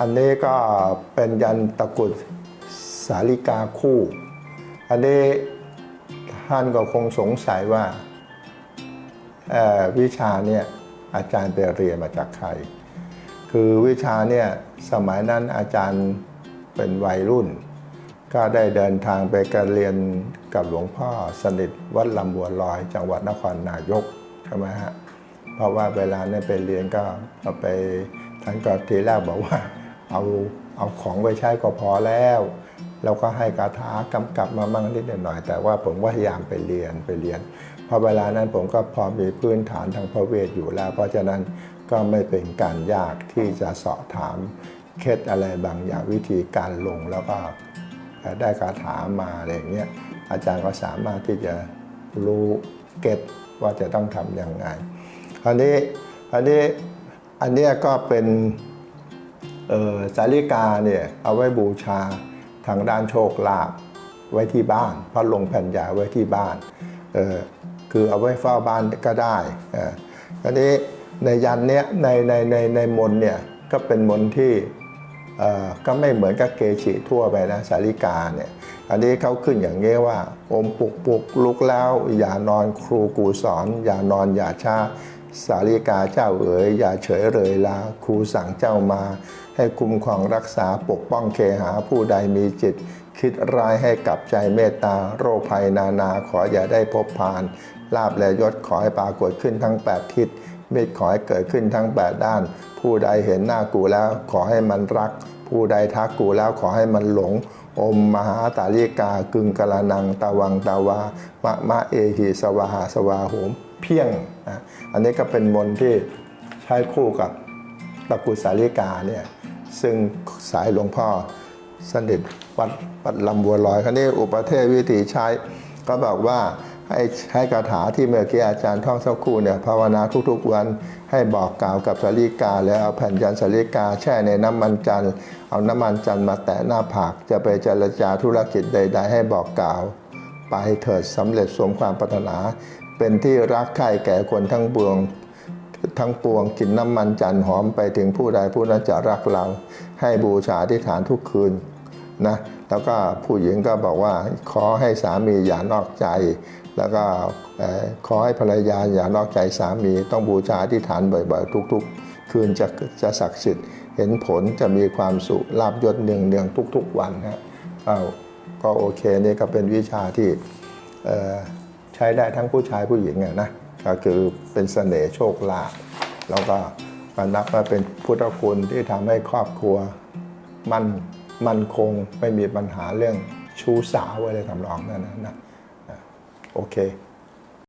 อันนี้ก็เป็นยันตะกุดสาลิกาคู่ อันนี้ท่านก็คงสงสัยว่าวิชาเนี่ยอาจารย์ไปเรียนมาจากใคร คือวิชาเนี่ยสมัยนั้นอาจารย์เป็นวัยรุ่น ก็ได้เดินทางไปการเรียนกับหลวงพ่อสนิทวัดลำบัวลอย จังหวัดนครนายกใช่ไหมฮะ เพราะว่าเวลาเนี่ยไปเรียนก็ก็ไปท่านก็ทีแรกบอกว่า เอาเอาของไปใช้ก็พอแล้วเราก็ให้คาถากำกับมาบ้างนิดหน่อยแต่ว่าผมก็พยายามไปเรียนไปเรียนเพอเวลานั้นผมก็พอมีพื้นฐานทางพระเวทอยู่แล้ว เพราะฉะนั้นก็ไม่เป็นการยากที่จะสอบถามเคล็ดอะไรบางอย่างวิธีการลงแล้วก็ได้คาถามาอะไรอย่างเงี้ยอาจารย์ก็สามารถที่จะรู้เก็ตว่าจะต้องทำยังไงอันนี้อันนี้อันนี้ก็เป็น สาลิกาเนี่ยเอาไว้บูชาทางด้านโชคลาภไว้ที่บ้านพระลงแผ่นใหญ่ไว้ที่บ้านคือเอาไว้เฝ้าบ้านก็ได้อันนี้ในยันเนี้ยในในในในมนเนี่ยก็เป็นมนที่ก็ไม่เหมือนกับเกจิทั่วไปนะสาริกาเนี่ยอันนี้เขาขึ้นอย่างนี้ว่า อมปุกปุกลุกแล้ว อย่านอนครูกูสอน อย่านอนอย่าช้า สาริกาเจ้าเอ๋ยอย่าเฉยเลยลาครูสั่งเจ้ามา ให้คุ้มครองรักษาปกป้องเคหาผู้ใดมีจิต คิดร้ายให้กลับใจเมตตา โรคภัยนานาขออย่าได้พบพาน ลาบและยศขอให้ปรากฏขึ้นทั้ง 8 ทิศเมตขอให้เกิดขึ้นทั้ง 8 ด้าน ผู้ใดเห็นหน้ากูแล้วขอให้มันรัก ผู้ใดทักกูแล้วขอให้มันหลง อมมหาตาลิกากึงกะละนังตาวังตาวามะมะเอหิสวาหาสวาโหมเพียงนะอันนี้ก็เป็นมนต์ที่ใช้คู่กับตะกุสาลิกาเนี่ยซึ่งสายหลวงพ่อสนิทวัดวัดลำบัวลอยคราวนี้อุปเทศวิธีใช้ก็บอกว่า ให้ใช้คาถาที่เมื่อกี้อาจารย์ท่องสักครู่เนี่ยภาวนาทุกๆวันให้บอกกล่าวกับสาริกา แล้วเอาแผ่นยันสาริกาแช่ในน้ำมันจันเอาน้ำมันจันมาแตะหน้าผากจะไปเจรจาธุรกิจใด ๆ ให้บอกกล่าว ไปเถิดสำเร็จสมความปรารถนา เป็นที่รักใคร่แก่คนทั้งปวงทั้งปวงกินน้ำมันจันหอมไปถึงผู้ใดผู้นั้นจะรักเรา ให้บูชาที่ฐานทุกคืน นะแล้วก็ผู้หญิงก็บอกว่าขอให้สามีอย่านอกใจ แล้วก็ขอให้ภรรยาอย่านอกใจสามี ต้องบูชาที่ฐานบ่อยๆ ทุกๆ คืนจะจะศักดิ์สิทธิ์ เห็นผลจะมีความสุขลาบยศเนืองๆทุกๆ วันฮะก็ก็โอเคนี่ก็เป็นวิชาที่ใช้ได้ทั้งผู้ชายผู้หญิงนะก็คือเป็นเสน่ห์โชคลาภแล้วก็นับว่าเป็นพุทธคุณที่ทำให้ครอบครัวมั่น มันคงไม่มีปัญหาเรื่องชู้สาวอะไรทำนองนั้นนะนะโอเค